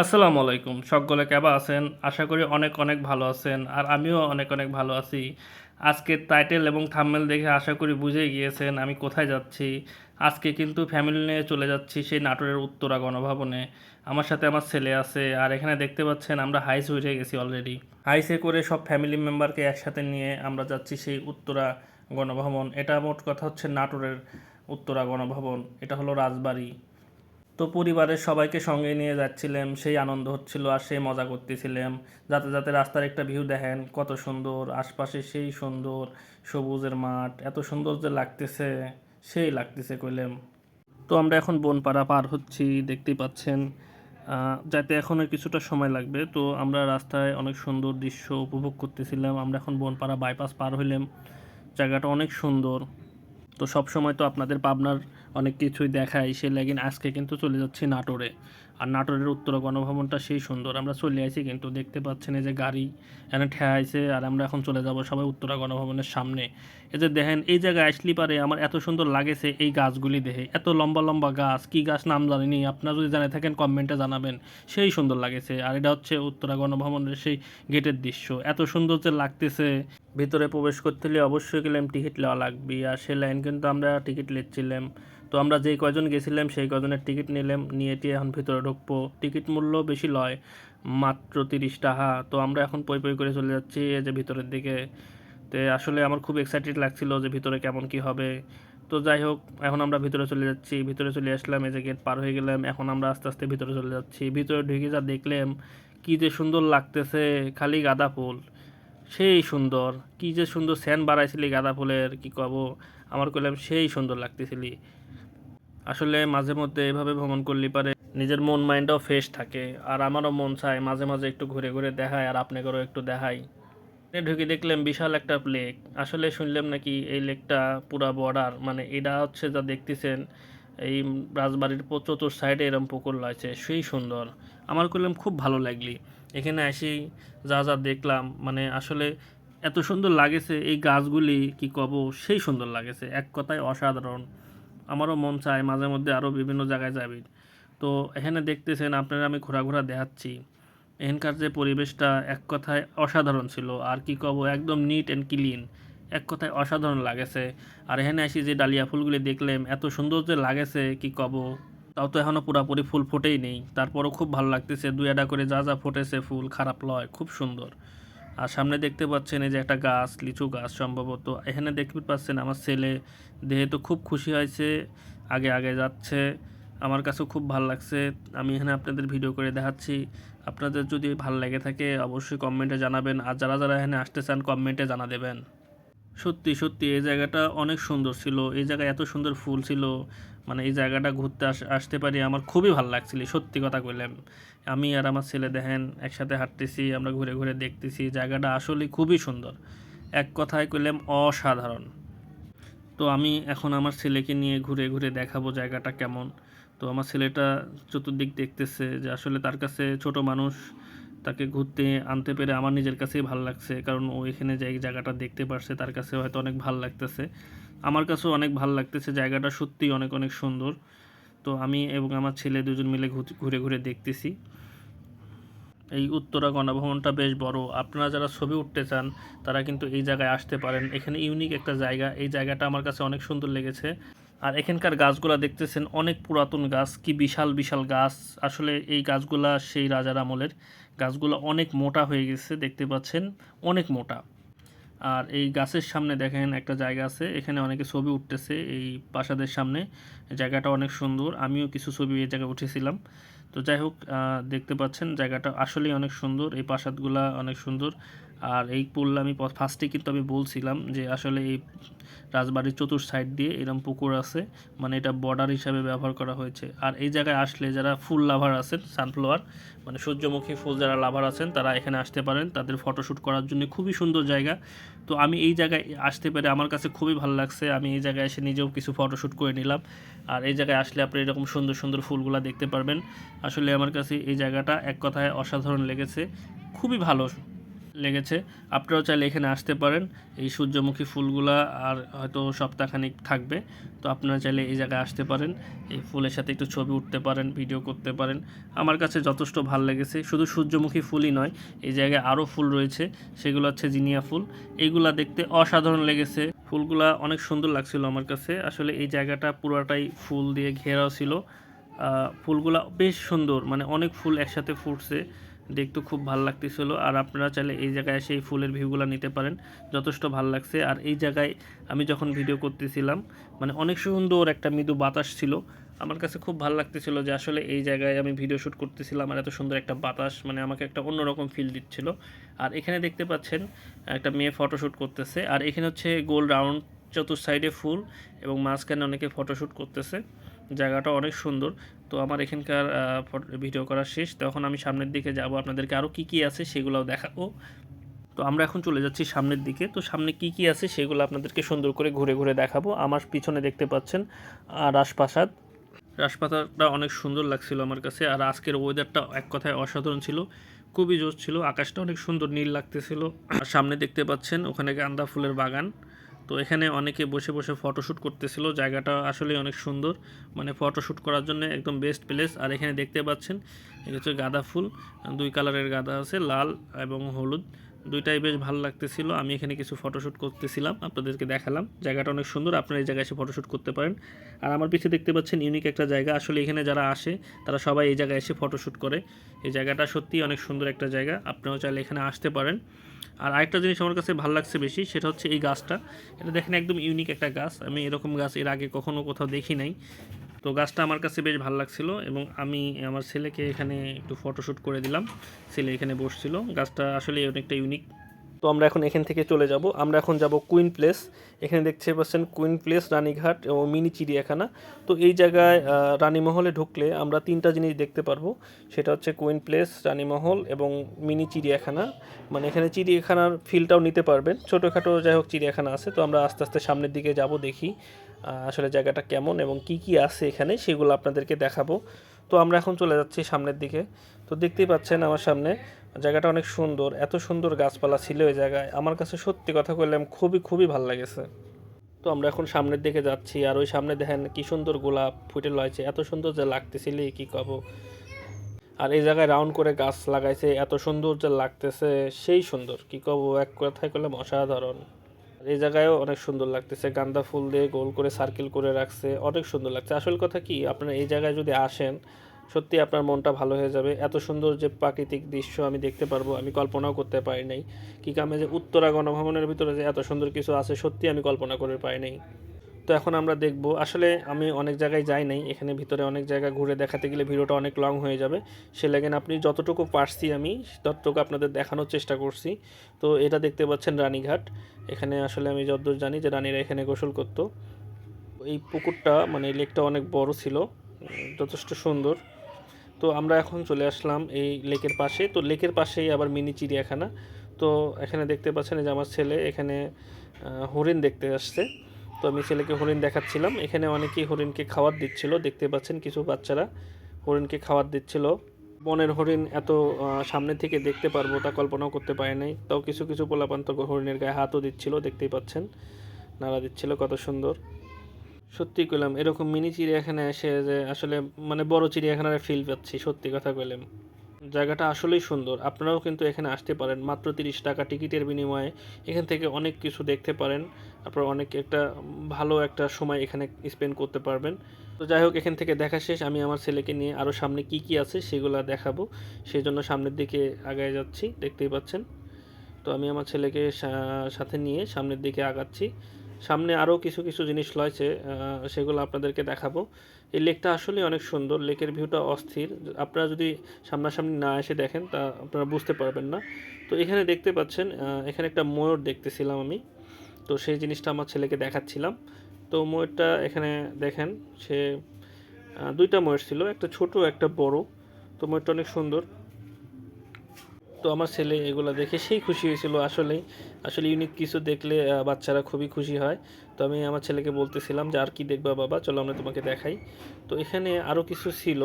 আসসালামু আলাইকুম। সকলে কেবা আছেন? আশা করি অনেক অনেক ভালো আছেন আর আমিও অনেক অনেক ভালো আছি। আজকের টাইটেল এবং থাম্বনেল দেখে আশা করি বুঝে গিয়েছেন আমি কোথায় যাচ্ছি। আজকে কিন্তু ফ্যামিলি নিয়ে চলে যাচ্ছি সেই নাটোরের উত্তরা গণভবনে। আমার সাথে আমার ছেলে আছে আর এখানে দেখতে পাচ্ছেন আমরা হাইস উঠে গেছি অলরেডি হাইসে করে সব ফ্যামিলি মেম্বারকে একসাথে নিয়ে আমরা যাচ্ছি সেই উত্তরা গণভবন। এটা মোট কথা হচ্ছে নাটোরের উত্তরা গণভবন। এটা হলো রাজবাড়ি। তো পরিবারের সবাইকে সঙ্গে নিয়ে যাচ্ছিলাম, সেই আনন্দ হচ্ছিল আর সেই মজা করতেছিলাম। যাতে যাতে রাস্তার একটা ভিউ দেখেন, কত সুন্দর, আশপাশে সেই সুন্দর, সবুজের মাঠ, এত সুন্দর যে লাগতেছে, সেই লাগতেছে কইলাম। তো আমরা এখন বনপাড়া পার হচ্ছি, দেখতেই পাচ্ছেন যাতে এখনও কিছুটা সময় লাগবে। তো আমরা রাস্তায় অনেক সুন্দর দৃশ্য উপভোগ করতেছিলাম, আমরা এখন বনপাড়া বাইপাস পার হইলাম। জায়গাটা অনেক সুন্দর। তো সব সময় তো আপনাদের পাবনার অনেক কিছুই দেখায় সে লেগিন আজকে কিন্তু চলে যাচ্ছি নাটোরে। আর নাটোরের উত্তর গণভবনটা সেই সুন্দর, আমরা চলে আসি কিন্তু দেখতে পাচ্ছেন এই যে গাড়ি এখানে ঠেয়াইছে আর আমরা এখন চলে যাব সবাই উত্তরা গণভবনের সামনে। এই যে দেখেন, এই জায়গায় আসলি পারে আমার এত সুন্দর লাগেছে এই গাছগুলি দেখে। এত লম্বা লম্বা গাছ, কি গাছ নাম জানিনি, আপনারা যদি জানে থাকেন কমেন্টে জানাবেন। সেই সুন্দর লাগেছে আর এটা হচ্ছে উত্তরা গণভবনের সেই গেটের দৃশ্য। এত সুন্দর যে লাগতেছে। ভিতরে প্রবেশ করতে হলে অবশ্যই গেলাম টিকিট নেওয়া লাগবে। আর সে লাইন কিন্তু আমরা টিকিট নিচ্ছিলাম। তো আমরা যেই কয়জন গেছিলাম, সেই কয়জনের টিকিট নিলাম, নিয়ে টিয়ে এখন ভিতরে ঢুকবো। টিকিট মূল্য বেশি লয়, মাত্র তিরিশ টাকা। তো আমরা এখন পই পই করে চলে যাচ্ছি এই যে ভিতরের দিকে। তো আসলে আমার খুব এক্সাইটেড লাগছিল যে ভিতরে কেমন কি হবে। তো যাই হোক, এখন আমরা ভিতরে চলে যাচ্ছি। ভিতরে চলে আসলাম, এই যে গেট পার হয়ে গেলাম। এখন আমরা আস্তে আস্তে ভিতরে চলে যাচ্ছি। ভিতরে ঢুকে যা দেখলাম, কি যে সুন্দর লাগতেছে, খালি গাঁদা ফুল। সেই সুন্দর, কি যে সুন্দর স্যান বাড়াইছিলি গাঁদা ফুলের, কি কব? আমার কইলাম, সেই সুন্দর লাগতেছিলি। আসলে মাঝে মধ্যে এভাবে ভ্রমণ করলে পারে নিজের মন মাইন্ডটাও ফ্রেশ থাকে, আর আমারও মন চায় মাঝে মাঝে একটু ঘুরে ঘুরে দেখায় আর আপনাকেও একটু দেখাই। ঢুকে দেখলাম বিশাল একটা লেক আসলে শুনলাম নাকি এই লেকটা পুরা বর্ডার মানে এটা হচ্ছে যা দেখতেছেন, এই রাজবাড়ির চতুর সাইডে এরম পুকুর রয়েছে, সেই সুন্দর। আমার করলাম খুব ভালো লাগলি। এখানে আসি, যা যা দেখলাম মানে আসলে এত সুন্দর লাগেছে, এই গাছগুলি কি কব, সেই সুন্দর লাগেছে, এক কথায় অসাধারণ। আমারও মন চায় মাঝে মধ্যে আরও বিভিন্ন জায়গায় যাবি। তো এখানে দেখতেছেন আপনারা আমি ঘোরা ঘোরা দেখাচ্ছি। এখানকার যে পরিবেশটা এক কথায় অসাধারণ ছিল। আর কি কব, একদম নিট অ্যান্ড ক্লিন এক কথায় অসাধারণ লাগেছে। আর এখানে আসি যে ডালিয়া ফুলগুলি দেখলাম, এত সুন্দর যে লাগেছে, কি কব? তাও তো এখনও পুরাপুরি ফুল ফোটেই নেই। তারপরও খুব ভালো লাগতেছে, দুই একটা করে যা যা ফুটেছে ফুল, খারাপ লয়, খুব সুন্দর। আর সামনে দেখতে পাচ্ছেন এই যে একটা গাছ, লিচু গাছ সম্ভবত। এখানে দেখতে পাচ্ছেন আমার ছেলে দেহে তো খুব খুশি হয়েছে, আগে আগে যাচ্ছে। আমার কাছেও খুব ভালো লাগছে। আমি এখানে আপনাদের ভিডিও করে দেখাচ্ছি। আপনাদের যদি ভালো লেগে থাকে, অবশ্যই কমেন্টে জানাবেন। আর যারা যারা এখানে আসতে চান কমেন্টে জানা দেবেন সত্যি সত্যি, এই জায়গাটা অনেক সুন্দর ছিল। এই জায়গায় এত সুন্দর ফুল ছিল। মানে এই জায়গাটা ঘুরতে আস আসতে পারি আমার খুবই ভালো লাগছিল সত্যি কথা কইলাম আমি আর আমার ছেলে দেখেন, একসাথে হাঁটতেছি, আমরা ঘুরে ঘুরে দেখতেছি, জায়গাটা আসলে খুবই সুন্দর। এক কথায় কইলাম অসাধারণ। তো আমি এখন আমার ছেলেকে নিয়ে ঘুরে ঘুরে দেখাবো জায়গাটা কেমন। তো আমার ছেলেটা চতুর্দিক দেখতেছে যে আসলে তার কাছে ছোট মানুষ তাকে ঘুরতে আনতে পেরে আমার নিজের কাছেই ভালো লাগছে। কারণ ও এখানে যে জায়গাটা দেখতে পারছে, তার কাছে হয়তো অনেক ভালো লাগতেছে। আমার কাছেও অনেক ভালো লাগতেছে, জায়গাটা সত্যিই অনেক অনেক সুন্দর। তো আমি এবং আমার ছেলে দুজন মিলে ঘুরে ঘুরে দেখতেছি। এই উত্তরা গণভবনটা বেশ বড়। আপনারা যারা ছবি উঠতে চান, তারা কিন্তু এই জায়গায় আসতে পারেন। এখানে ইউনিক একটা জায়গা। এই জায়গাটা আমার কাছে অনেক সুন্দর লেগেছে। আর এখানকার গাছগুলা দেখতেছেন অনেক পুরাতন গাছ, কি বিশাল বিশাল গাছ। আসলে এই গাছগুলা সেই রাজার আমলের। গাছগুলো অনেক মোটা হয়ে গেছে, দেখতে পাচ্ছেন, অনেক মোটা। আর এই গাছের সামনে দেখেন একটা জায়গা আছে, এখানে অনেকে ছবি উঠতেছে, এই প্রাসাদের সামনে। জায়গাটা অনেক সুন্দর, আমিও কিছু ছবি এই জায়গায় উঠেছিলাম। তো যাই হোক দেখতে পাচ্ছেন, জায়গাটা আসলেই অনেক সুন্দর, এই প্রাসাদগুলা অনেক সুন্দর। আর এই পুল আমি ফার্স্টে কিন্তু আমি বলছিলাম যে আসলে এই রাজবাড়ির চতুর সাইড দিয়ে এরকম পুকুর আছে মানে এটা বর্ডার হিসাবে ব্যবহার করা হয়েছে। আর এই জায়গায় আসলে যারা ফুল লাভার আছেন সানফ্লাওয়ার মানে সূর্যমুখী ফুল যারা লাভার আছেন, তারা এখানে আসতে পারেন, তাদের ফটোশ্যুট করার জন্য খুবই সুন্দর জায়গা। তো আমি এই জায়গায় আসতে পেরে আমার কাছে খুবই ভালো লাগছে, আমি এই জায়গায় এসে নিজেও কিছু ফটোশ্যুট করে নিলাম। আর এই জায়গায় আসলে আপনি এরকম সুন্দর সুন্দর ফুলগুলা দেখতে পারবেন। আসলে আমার কাছে এই জায়গাটা এক কথায় অসাধারণ লেগেছে, খুবই ভালো। লেগেছে। আপনারাও চাইলে এখানে আসতে পারেন। এই সূর্যমুখী ফুলগুলা আর হয়তো সপ্তাহখানিক থাকবে। তো আপনারা চাইলে এই জায়গায় আসতে পারেন। এই ফুলের সাথে একটু ছবি উঠতে পারেন, ভিডিও করতে পারেন। আমার কাছে যথেষ্ট ভালো লেগেছে। শুধু সূর্যমুখী ফুলই নয়, এই জায়গায় আরও ফুল রয়েছে। সেগুলো হচ্ছে জিনিয়া ফুল। এইগুলা দেখতে অসাধারণ লেগেছে। ফুলগুলা অনেক সুন্দর লাগছিল আমার কাছে। আসলে এই জায়গাটা পুরোটাই ফুল দিয়ে ঘেরাও ছিল। ফুলগুলা বেশ সুন্দর। মানে অনেক ফুল একসাথে ফুটছে। দেখতে খুব ভালো লাগতেছিল। আর আপনারা চাইলে এই জায়গায় এসে এই ফুলের ভিউগুলো নিতে পারেন। যথেষ্ট ভালো লাগছে। আর এই জায়গায় আমি যখন ভিডিও করতেছিলাম মানে অনেক সুন্দর একটা মৃদু বাতাস ছিল। আমার কাছে খুব ভালো লাগতেছিল যে আসলে এই জায়গায় আমি ভিডিও শ্যুট করতেছিলাম আর এত সুন্দর একটা বাতাস মানে আমাকে একটা অন্যরকম ফিল দিচ্ছিল। আর এখানে দেখতে পাচ্ছেন, একটা মেয়ে ফটোশ্যুট করতেছে। আর এখানে হচ্ছে গোল রাউন্ড চতুর সাইডে ফুল এবং মাঝখানে অনেকে ফটোশ্যুট করতেছে। জায়গাটা অনেক সুন্দর। তো আমার এখানকার ভিডিও করা শেষ। তখন আমি সামনের দিকে যাব। আপনাদেরকে আরও কী কী আছে সেগুলোও দেখাবো। তো আমরা এখন চলে যাচ্ছি সামনের দিকে। তো সামনে কি কি আছে সেগুলো আপনাদেরকে সুন্দর করে ঘুরে ঘুরে দেখাবো। আমার পিছনে দেখতে পাচ্ছেন রাজপ্রাসাদ। রাজপ্রাসাদটা অনেক সুন্দর লাগছিল আমার কাছে। আর আজকের ওয়েদারটা এক কথায় অসাধারণ ছিল। খুবই জোর ছিল। আকাশটা অনেক সুন্দর, নীল লাগতেছিল। আর সামনে দেখতে পাচ্ছেন, ওখানে গাঁদা ফুলের বাগান। তো এখানে অনেকে বসে বসে ফটোশ্যুট করতেছিল। জায়গাটা আসলে অনেক সুন্দর। মানে ফটোশ্যুট করার জন্য একদম বেস্ট প্লেস আর এখানে দেখতে পাচ্ছেন এটা হচ্ছে গাঁদা ফুল। দুই কালারের গাঁদা আছে, লাল এবং হলুদ। দুইটাই বেশ ভালো লাগতেছিল। আমি এখানে কিছু ফটোশ্যুট করতেছিলাম, আপনাদেরকে দেখালাম। জায়গাটা অনেক সুন্দর, আপনারা এই জায়গায় এসে ফটোশ্যুট করতে পারেন। আর আমার পিছিয়ে দেখতে পাচ্ছেন ইউনিক একটা জায়গা। আসলে এখানে যারা আসে, তারা সবাই এই জায়গায় এসে ফটোশ্যুট করে। এই জায়গাটা সত্যিই অনেক সুন্দর একটা জায়গা। আপনারাও চাইলে এখানে আসতে পারেন। আর আরেকটা জিনিস আমার কাছে ভালো লাগছে বেশি, সেটা হচ্ছে এই গাছটা। এটা দেখেন একদম ইউনিক একটা গাছ। আমি এরকম গাছ এর আগে কখনো কোথাও দেখি নাই। তো গাছটা আমার কাছে বেশ ভালো লাগছিল এবং আমি আমার ছেলেকে এখানে একটু ফটোশ্যুট করে দিলাম। ছেলে এখানে বসছিল। গাছটা আসলে অনেকটা ইউনিক তো আমরা এখন এখান থেকে চলে যাব। আমরা এখন যাব কুইন প্লেস। এখানে দেখতে পাচ্ছেন কুইন প্লেস, রানীঘাট ও মিনি চিড়িয়াখানা। তো এই জায়গায় রানীমহলে ঢুকলে আমরা তিনটা জিনিস দেখতে পারব। সেটা হচ্ছে কুইন প্লেস, রানীমহল এবং মিনি চিড়িয়াখানা। মানে এখানে চিড়িয়াখানার ফিলটাও নিতে পারবেন। ছোটোখাটো যাই হোক চিড়িয়াখানা আছে। তো আমরা আস্তে আস্তে সামনের দিকে যাব, দেখি আসলে জায়গাটা কেমন এবং কি কি আছে এখানে সেগুলো আপনাদেরকে দেখাবো। তো আমরা এখন চলে যাচ্ছি সামনের দিকে। তো দেখতেই পাচ্ছেন আমার সামনে জায়গাটা অনেক সুন্দর, এত সুন্দর গাছপালা ছিল ওই জায়গায়। আমার কাছে সত্যি কথা বললাম খুবই খুবই ভালো লেগেছে। তো আমরা এখন সামনের দিকে যাচ্ছি, আর ওই সামনে দেখেন কি সুন্দর গোলাপ ফুটে লয়েছে। এত সুন্দর যে লাগতেছিল কি কব? আর এই জায়গায় রাউন্ড করে গাছ লাগাইছে, এত সুন্দর যে লাগতেছে, সেই সুন্দর। কি কব, এক কথায় করলাম অসাধারণ। এই জায়গায়ও অনেক সুন্দর লাগতেছে গান্দা ফুল দিয়ে গোল করে সার্কেল করে রাখছে, অনেক সুন্দর লাগছে। আসল কথা কি, আপনারা এই জায়গায় যদি আসেন সত্যি আপনার মনটা ভালো হয়ে যাবে। এত সুন্দর যে প্রাকৃতিক দৃশ্য আমি দেখতে পারব, আমি কল্পনাও করতে পারি নাই। কি কামে যে উত্তরা গণভবনের ভিতরে যে এত সুন্দর কিছু আছে, সত্যি আমি কল্পনা করে পাই নাই। তো এখন আমরা দেখব, আসলে আমি অনেক জায়গায় যাই নাই, এখানে ভিতরে অনেক জায়গা ঘুরে দেখাতে গেলে ভিডিওটা অনেক লং হয়ে যাবে। সে লাগেন আপনি যতটুকু পারছি আমি, ততটুকু আপনাদের দেখানোর চেষ্টা করছি। তো এটা দেখতে পাচ্ছেন রানীঘাট। এখানে আসলে আমি যতদূর জানি যে রানীরা এখানে গোসল করতো। এই পুকুরটা মানে লেকটা অনেক বড় ছিল যথেষ্ট সুন্দর। তো আমরা এখন চলে আসলাম এই লেকের পাশে। তো লেকের পাশেই আবার মিনি চিড়িয়াখানা। তো এখানে দেখতে পাচ্ছেন যে আমার ছেলে এখানে হরিণ দেখতে আসছে। তো আমি ছেলেকে হরিণ দেখাচ্ছিলাম। এখানে অনেকেই হরিণকে খাবার দিচ্ছিল। দেখতে পাচ্ছেন কিছু বাচ্চারা হরিণকে খাবার দিচ্ছিল। বনের হরিণ এত সামনে থেকে দেখতে পারব তা কল্পনাও করতে পারে নাই। তাও কিছু কিছু পোলাপান্ত হরিণের গায়ে হাতও দিচ্ছিল। দেখতেই পাচ্ছেন। নাড়া দিচ্ছিল কত সুন্দর। সত্যি কইলাম, এরকম মিনি চিড়িয়াখানায় এসে যে আসলে মানে বড় চিড়িয়াখানার ফিল পাচ্ছি, সত্যি কথা কইলাম। জায়গাটা আসলেই সুন্দর, আপনারাও কিন্তু এখানে আসতে পারেন, মাত্র তিরিশ টাকা টিকিটের বিনিময়ে এখান থেকে অনেক কিছু দেখতে পারেন আপনারা অনেক একটা ভালো একটা সময় এখানে স্পেন্ড করতে পারবেন। তো যাই হোক, এখান থেকে দেখা শেষ, আমি আমার ছেলেকে নিয়ে আরও সামনে কি কি আছে সেগুলো দেখাবো সেই জন্য সামনের দিকে আগায় যাচ্ছি, দেখতেই পাচ্ছেন। তো আমি আমার ছেলেকে সাথে নিয়ে সামনের দিকে আগাচ্ছি। সামনে আরও কিছু কিছু জিনিস রয়েছে সেগুলো আপনাদেরকে দেখাবো। এই লেকটা আসলে অনেক সুন্দর, লেকের ভিউটা অস্থির। আপনারা যদি সামনাসামনি না এসে দেখেন, তা আপনারা বুঝতে পারবেন না। তো এখানে দেখতে পাচ্ছেন এখানে একটা ময়ূর দেখতেছিলাম আমি। তো সেই জিনিসটা আমার ছেলেকে দেখাচ্ছিলাম। তো ময়ূরটা এখানে দেখেন, সে দুইটা ময়ূর ছিল, একটা ছোট, একটা বড়। তো ময়ূরটা অনেক সুন্দর। তো আমার ছেলে এগুলো দেখে সেই খুশি হয়েছিল আসলেই। আসলে ইউনিক কিছু দেখলে বাচ্চারা খুবই খুশি হয়। তো আমি আমার ছেলেকে বলতেছিলাম যে, আর কি দেখবা বাবা? চলো আমরা তোমাকে দেখাই। তো এখানে আরও কিছু ছিল।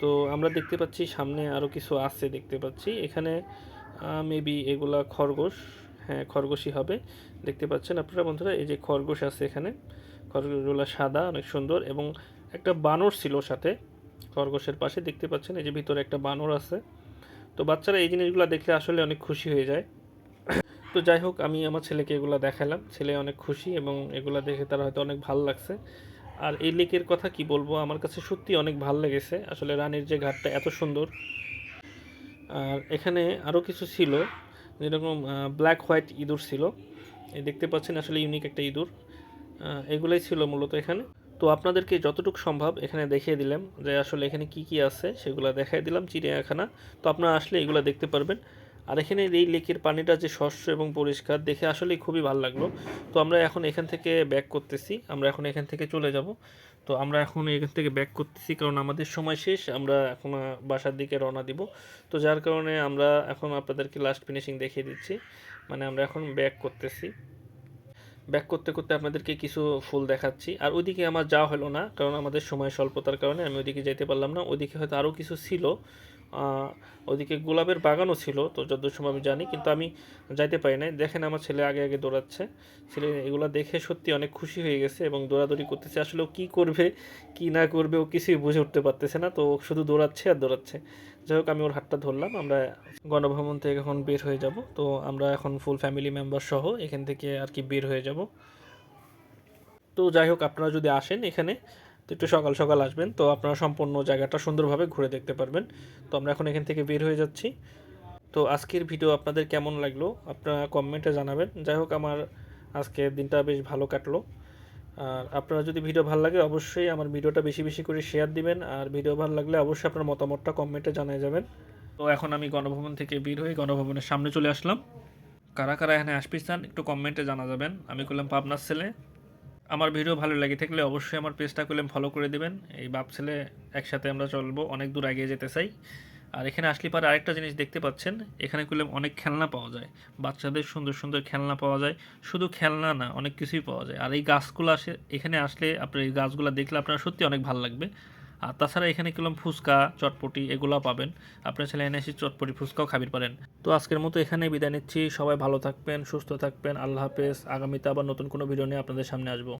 তো আমরা দেখতে পাচ্ছি সামনে আরও কিছু আছে দেখতে পাচ্ছি। এখানে মেবি এগুলা খরগোশ। হ্যাঁ খরগোশই হবে। দেখতে পাচ্ছেন আপনারা বন্ধুরা, এই যে খরগোশ আছে এখানে। খরগোশগুলো সাদা, অনেক সুন্দর এবং একটা বানর ছিল সাথে খরগোশের পাশে। দেখতে পাচ্ছেন এই যে ভিতরে একটা বানর আছে। তো বাচ্চারা এই জিনিসগুলো দেখলে আসলে অনেক খুশি হয়ে যায়। তো যাই হোক, আমি আমার ছেলেকে এগুলো দেখালাম। ছেলে অনেক খুশি এবং এগুলো দেখে তার হয়তো অনেক ভালো লাগছে। আর এই লেকের কথা কি বলব, আমার কাছে সত্যি অনেক ভালো লেগেছে। আসলে রানীর যে ঘাটটা এত সুন্দর। আর এখানে আরও কিছু ছিল, যেরকম ব্ল্যাক হোয়াইট ইঁদুর ছিল। এই দেখতে পাচ্ছেন আসলে ইউনিক একটা ইঁদুর। এগুলোই ছিল মূলত এখানে। তো আপনাদেরকে যতটুকু সম্ভব এখানে দেখিয়ে দিলাম যে আসলে এখানে কি কি আছে, সেগুলো দেখাই দিলাম চিড়িয়াখানা। তো আপনারা আসলে এগুলো দেখতে পারবেন। আর এখানে এই লেকের পানিটা যে স্বচ্ছ এবং পরিষ্কার, দেখে আসলেই খুবই ভালো লাগল। তো আমরা এখন এখান থেকে ব্যাক করতেছি। আমরা এখন এখান থেকে চলে যাব। তো আমরা এখন এখান থেকে ব্যাক করতেছি কারণ আমাদের সময় শেষ। আমরা এখন বাসার দিকে রওনা দিব। তো যার কারণে আমরা এখন আপনাদেরকে লাস্ট ফিনিশিং দেখিয়ে দিচ্ছি। মানে আমরা এখন ব্যাক করতেছি। ব্যাক করতে করতে আপনাদেরকে কিছু ফুল দেখাচ্ছি। আর ওইদিকে আমার যাওয়া হলো না, কারণ আমাদের সময় স্বল্পতার কারণে আমি ওইদিকে যেতে পারলাম না। ওইদিকে হয়তো আরও কিছু ছিল। আহ, ওইদিকে গোলাপের বাগানও ছিল তো যতদূর সময় আমি জানি কিন্তু আমি যাইতে পারি নাই। দেখেন আমার ছেলে আগে আগে দৌড়াচ্ছে। ছেলে এগুলো দেখে সত্যি অনেক খুশি হয়ে গেছে এবং দৌড়াদৌড়ি করতেছে। আসলে ও কী করবে কি না করবে ও কিছুই বুঝে উঠতে পারতেছে না। তো ও শুধু দৌড়াচ্ছে আর দৌড়াচ্ছে। যাই হোক আমি ওর হাতটা ধরলাম। আমরা গণভবন থেকে এখন বের হয়ে যাব। তো আমরা এখন ফুল ফ্যামিলি মেম্বার সহ এখান থেকে আর কি বের হয়ে যাব। তো যাই হোক আপনারা যদি আসেন এখানে তো একটু সকাল সকাল আসবেন। তো আপনারা সম্পূর্ণ জায়গাটা সুন্দরভাবে ঘুরে দেখতে পারবেন। তো আমরা এখন এখান থেকে বের হয়ে যাচ্ছি। তো আজকের ভিডিও আপনাদের কেমন লাগল? আপনারা কমেন্টে জানাবেন। যাই হোক, আমার আজকের দিনটা বেশ ভালো কাটলো। আর আপনারা যদি ভিডিও ভালো লাগে, অবশ্যই আমার ভিডিওটা বেশি বেশি করে শেয়ার দিবেন। আর ভিডিও ভালো লাগলে অবশ্যই আপনার মতামতটা কমেন্টে জানিয়ে যাবেন। তো এখন আমি গণভবন থেকে বের হয়ে গণভবনের সামনে চলে আসলাম। কারা কারা এখানে আসপিস চান, একটু কমেন্টে জানা যাবেন। আমি করলাম পাবনার ছেলে। আমার ভিডিও ভালো লাগে থাকলে অবশ্যই আমার পেজটা করলাম ফলো করে দিবেন। এই বাপ ছেলে একসাথে আমরা চলবো, অনেক দূর এগিয়ে যেতে চাই। আর এখানে আসলে পরে আরেকটা জিনিস দেখতে পাচ্ছেন, এখানে করলাম অনেক খেলনা পাওয়া যায়। বাচ্চাদের সুন্দর সুন্দর খেলনা পাওয়া যায়। শুধু খেলনা না, অনেক কিছুই পাওয়া যায়। আর এই গাছগুলো আসে, এখানে আসলে আপনার এই গাছগুলো দেখলে আপনার সত্যি অনেক ভালো লাগবে। আর তাছাড়া এখানে কীরকম ফুচকা, চটপটি এগুলো পাবেন। আপনার ছেলে এনে এসে চটপটি, ফুচকাও খাবির পারেন। তো আজকের মতো এখানে বিদায় নিচ্ছি। সবাই ভালো থাকবেন, সুস্থ থাকবেন। আল্লাহ হাফেজ। আগামীতে আবার নতুন কোনো ভিডিও নিয়ে আপনাদের সামনে আসব।